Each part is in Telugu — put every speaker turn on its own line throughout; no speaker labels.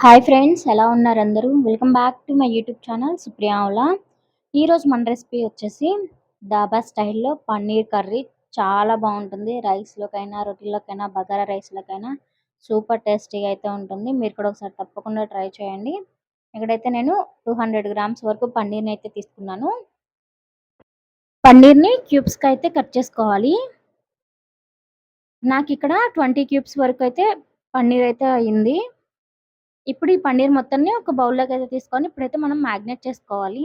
హాయ్ ఫ్రెండ్స్ ఎలా ఉన్నారు అందరూ? Welcome back to my YouTube channel సుప్రియావులా ఈరోజు మన రెసిపీ వచ్చేసి డాబా స్టైల్లో పన్నీర్ కర్రీ. చాలా బాగుంటుంది. రైస్లోకైనా రొట్టెలకైనా బగారా రైస్లోకైనా సూపర్ టేస్టీగా అయితే ఉంటుంది. మీరు కూడా ఒకసారి తప్పకుండా ట్రై చేయండి. ఇక్కడైతే నేను టూ హండ్రెడ్ గ్రామ్స్ వరకు పన్నీర్ని అయితే తీసుకున్నాను. పన్నీర్ని క్యూబ్స్కి అయితే కట్ చేసుకోవాలి. నాకు ఇక్కడ ట్వంటీ క్యూబ్స్ వరకు అయితే పన్నీర్ అయితే అయింది. ఇప్పుడు ఈ పన్నీర్ మొత్తాన్ని ఒక బౌల్లోకి అయితే తీసుకొని ఇప్పుడైతే మనం మ్యాగ్నేట్ చేసుకోవాలి.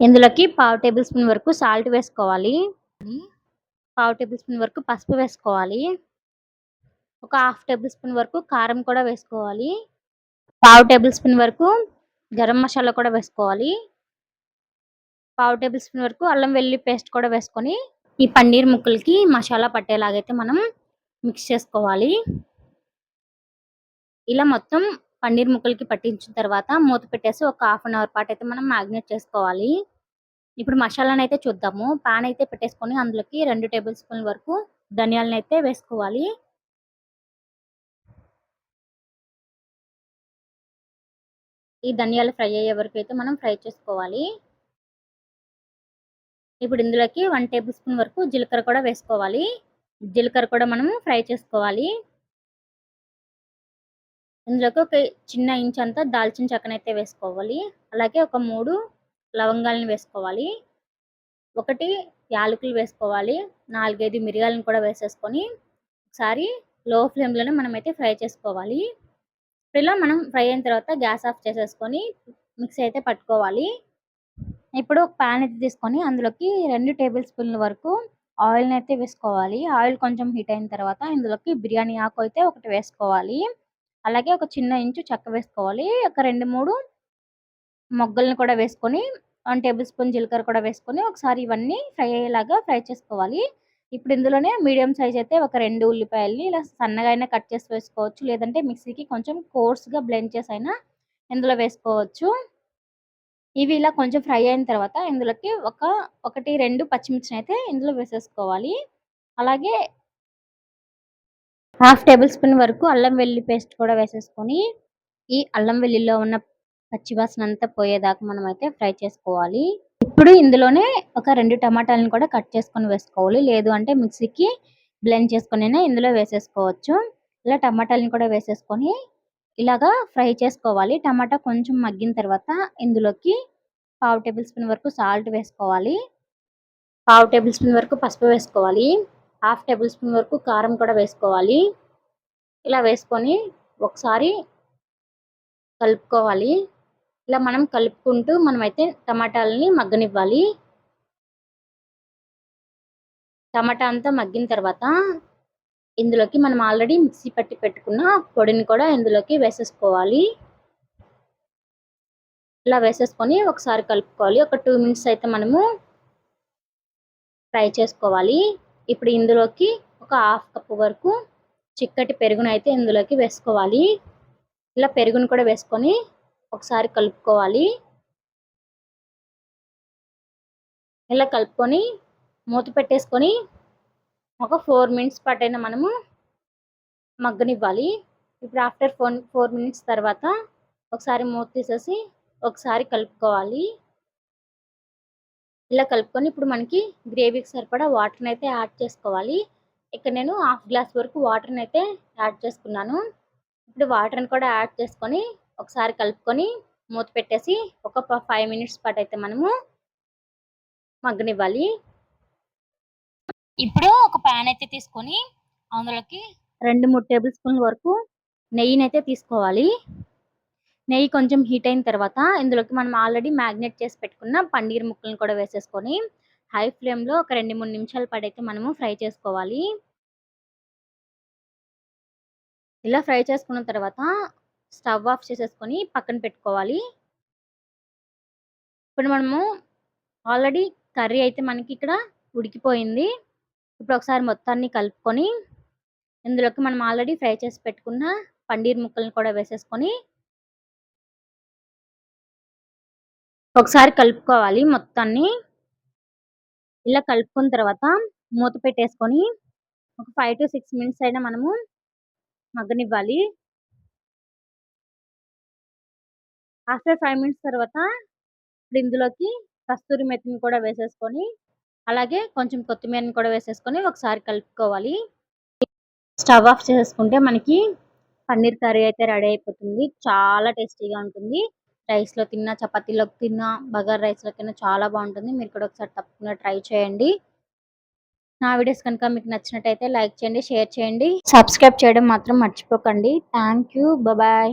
ఇందులోకి పావు టేబుల్ స్పూన్ వరకు సాల్ట్ వేసుకోవాలి. పావు టేబుల్ స్పూన్ వరకు పసుపు వేసుకోవాలి. ఒక హాఫ్ టేబుల్ స్పూన్ వరకు కారం కూడా వేసుకోవాలి. పావు టేబుల్ స్పూన్ వరకు గరం మసాలా కూడా వేసుకోవాలి. పావు టేబుల్ స్పూన్ వరకు అల్లం వెల్లుల్లి పేస్ట్ కూడా వేసుకొని ఈ పన్నీర్ ముక్కలకి మసాలా పట్టేలాగైతే మనం మిక్స్ చేసుకోవాలి. ఇలా మొత్తం పన్నీర్ ముక్కలకి పట్టించిన తర్వాత మూత పెట్టేసి ఒక హాఫ్ అన్ అవర్ పాటు అయితే మనం మ్యాగ్నేట్ చేసుకోవాలి. ఇప్పుడు మసాలాను అయితే చూద్దాము. పాన్ అయితే పెట్టేసుకొని అందులోకి రెండు టేబుల్ స్పూన్ వరకు ధనియాలను అయితే వేసుకోవాలి. ఈ ధనియాలు ఫ్రై అయ్యే వరకు అయితే మనం ఫ్రై చేసుకోవాలి. ఇప్పుడు ఇందులోకి వన్ టేబుల్ స్పూన్ వరకు జీలకర్ర కూడా వేసుకోవాలి. జీలకర్ర కూడా మనం ఫ్రై చేసుకోవాలి. ఇందులోకి ఒక చిన్న ఇంచ్ అంతా దాల్చిన చెక్కనైతే వేసుకోవాలి. అలాగే ఒక మూడు లవంగాలను వేసుకోవాలి. ఒకటి యాలకులు వేసుకోవాలి. నాలుగైదు మిరియాలను కూడా వేసేసుకొని ఒకసారి లో ఫ్లేమ్లోనే మనం అయితే ఫ్రై చేసుకోవాలి. ఇలా మనం ఫ్రై అయిన తర్వాత గ్యాస్ ఆఫ్ చేసేసుకొని మిక్సీ అయితే పట్టుకోవాలి. ఇప్పుడు ఒక ప్యాన్ అయితే తీసుకొని అందులోకి రెండు టేబుల్ స్పూన్ల వరకు ఆయిల్ని అయితే వేసుకోవాలి. ఆయిల్ కొంచెం హీట్ అయిన తర్వాత ఇందులోకి బిర్యానీ ఆకు అయితే ఒకటి వేసుకోవాలి. అలాగే ఒక చిన్న ఇంచు చెక్క వేసుకోవాలి. ఒక రెండు మూడు మొగ్గల్ని కూడా వేసుకొని వన్ టేబుల్ స్పూన్ జీలకర్ర కూడా వేసుకొని ఒకసారి ఇవన్నీ ఫ్రై అయ్యేలాగా ఫ్రై చేసుకోవాలి. ఇప్పుడు ఇందులోనే మీడియం సైజ్ అయితే ఒక రెండు ఉల్లిపాయల్ని ఇలా సన్నగా అయినా కట్ చేసి వేసుకోవచ్చు. లేదంటే మిక్సీకి కొంచెం కోర్స్గా బ్లెండ్ చేసి అయినా ఇందులో వేసుకోవచ్చు. ఇవి ఇలా కొంచెం ఫ్రై అయిన తర్వాత ఇందులోకి ఒక ఒకటి రెండు పచ్చిమిర్చిని అయితే ఇందులో వేసేసుకోవాలి. అలాగే హాఫ్ టేబుల్ స్పూన్ వరకు అల్లం వెల్లుల్లి పేస్ట్ కూడా వేసేసుకొని ఈ అల్లం వెల్లుల్లిలో ఉన్న పచ్చివాసన అంతా పోయేదాకా మనం అయితే ఫ్రై చేసుకోవాలి. ఇప్పుడు ఇందులోనే ఒక రెండు టమాటాలను కూడా కట్ చేసుకొని వేసుకోవాలి. లేదు అంటే మిక్సీకి బ్లెండ్ చేసుకొని ఇందులో వేసేసుకోవచ్చు. ఇలా టమాటాలను కూడా వేసేసుకొని ఇలాగా ఫ్రై చేసుకోవాలి. టమాటా కొంచెం మగ్గిన తర్వాత ఇందులోకి పావు టేబుల్ స్పూన్ వరకు సాల్ట్ వేసుకోవాలి. పావు టేబుల్ స్పూన్ వరకు పసుపు వేసుకోవాలి. హాఫ్ టేబుల్ స్పూన్ వరకు కారం కూడా వేసుకోవాలి. ఇలా వేసుకొని ఒకసారి కలుపుకోవాలి. ఇలా మనం కలుపుకుంటూ మనమైతే టమాటాలని మగ్గనివ్వాలి. టమాటా అంతా మగ్గిన తర్వాత ఇందులోకి మనం ఆల్రెడీ మిక్సీ పట్టి పెట్టుకున్న పొడిని కూడా ఇందులోకి వేసేసుకోవాలి. ఇలా వేసేసుకొని ఒకసారి కలుపుకోవాలి. ఒక టూ మినిట్స్ అయితే మనము ఫ్రై చేసుకోవాలి. ఇప్పుడు ఇందులోకి ఒక హాఫ్ కప్ వరకు చిక్కటి పెరుగును అయితే ఇందులోకి వేసుకోవాలి. ఇలా పెరుగును కూడా వేసుకొని ఒకసారి కలుపుకోవాలి. ఇలా కలుపుకొని మూత పెట్టేసుకొని ఒక ఫోర్ మినిట్స్ పాటైనా మనము మగ్గనివ్వాలి. ఇప్పుడు ఆఫ్టర్ ఫోర్ ఫోర్ మినిట్స్ తర్వాత ఒకసారి మూత తీసేసి ఒకసారి కలుపుకోవాలి. ఇలా కలుపుకొని ఇప్పుడు మనకి గ్రేవీకి సరిపడా వాటర్ని అయితే యాడ్ చేసుకోవాలి. ఇక్కడ నేను హాఫ్ గ్లాస్ వరకు వాటర్ని అయితే యాడ్ చేసుకున్నాను. ఇప్పుడు వాటర్ని కూడా యాడ్ చేసుకొని ఒకసారి కలుపుకొని మూత పెట్టేసి ఒక ఫైవ్ మినిట్స్ పాటు అయితే మనము మగ్గనివ్వాలి. ఇప్పుడు ఒక ప్యాన్ అయితే తీసుకొని అందులోకి రెండు మూడు టేబుల్ స్పూన్ల వరకు నెయ్యిని అయితే తీసుకోవాలి. నెయ్యి కొంచెం హీట్ అయిన తర్వాత ఇందులోకి మనం ఆల్రెడీ మ్యాగ్నెట్ చేసి పెట్టుకున్న పన్నీర్ ముక్కలను కూడా వేసేసుకొని హై ఫ్లేమ్లో ఒక రెండు మూడు నిమిషాల పాడైతే మనము ఫ్రై చేసుకోవాలి. ఇలా ఫ్రై చేసుకున్న తర్వాత స్టవ్ ఆఫ్ చేసేసుకొని పక్కన పెట్టుకోవాలి. ఇప్పుడు మనము ఆల్రెడీ కర్రీ అయితే మనకి ఇక్కడ ఉడికిపోయింది. ఇప్పుడు ఒకసారి మొత్తాన్ని కలుపుకొని ఇందులోకి మనం ఆల్రెడీ ఫ్రై చేసి పెట్టుకున్న పన్నీర్ ముక్కలను కూడా వేసేసుకొని ఒకసారి కలుపుకోవాలి మొత్తాన్ని. ఇలా కలుపుకున్న తర్వాత మూత పెట్టేసుకొని ఒక ఫైవ్ టు సిక్స్ మినిట్స్ అయినా మనము మగ్గనివ్వాలి. ఆఫ్టర్ ఫైవ్ మినిట్స్ తర్వాత ఇప్పుడు ఇందులోకి కస్తూరి మెత్తిని కూడా వేసేసుకొని అలాగే కొంచెం కొత్తిమీరని కూడా వేసేసుకొని ఒకసారి కలుపుకోవాలి. స్టవ్ ఆఫ్ చేసుకుంటే మనకి పన్నీర్ కర్రీ అయితే రెడీ అయిపోతుంది. చాలా టేస్టీగా ఉంటుంది. రైస్లో తిన్నా చపాతీలోకి తిన్నా బగార్ రైస్లో చాలా బాగుంటుంది. మీరు కూడా ఒకసారి తప్పకుండా ట్రై చేయండి. నా వీడియోస్ కనుక మీకు నచ్చినట్టయితే లైక్ చేయండి షేర్ చేయండి. సబ్స్క్రైబ్ చేయడం మాత్రం మర్చిపోకండి. Thank you bye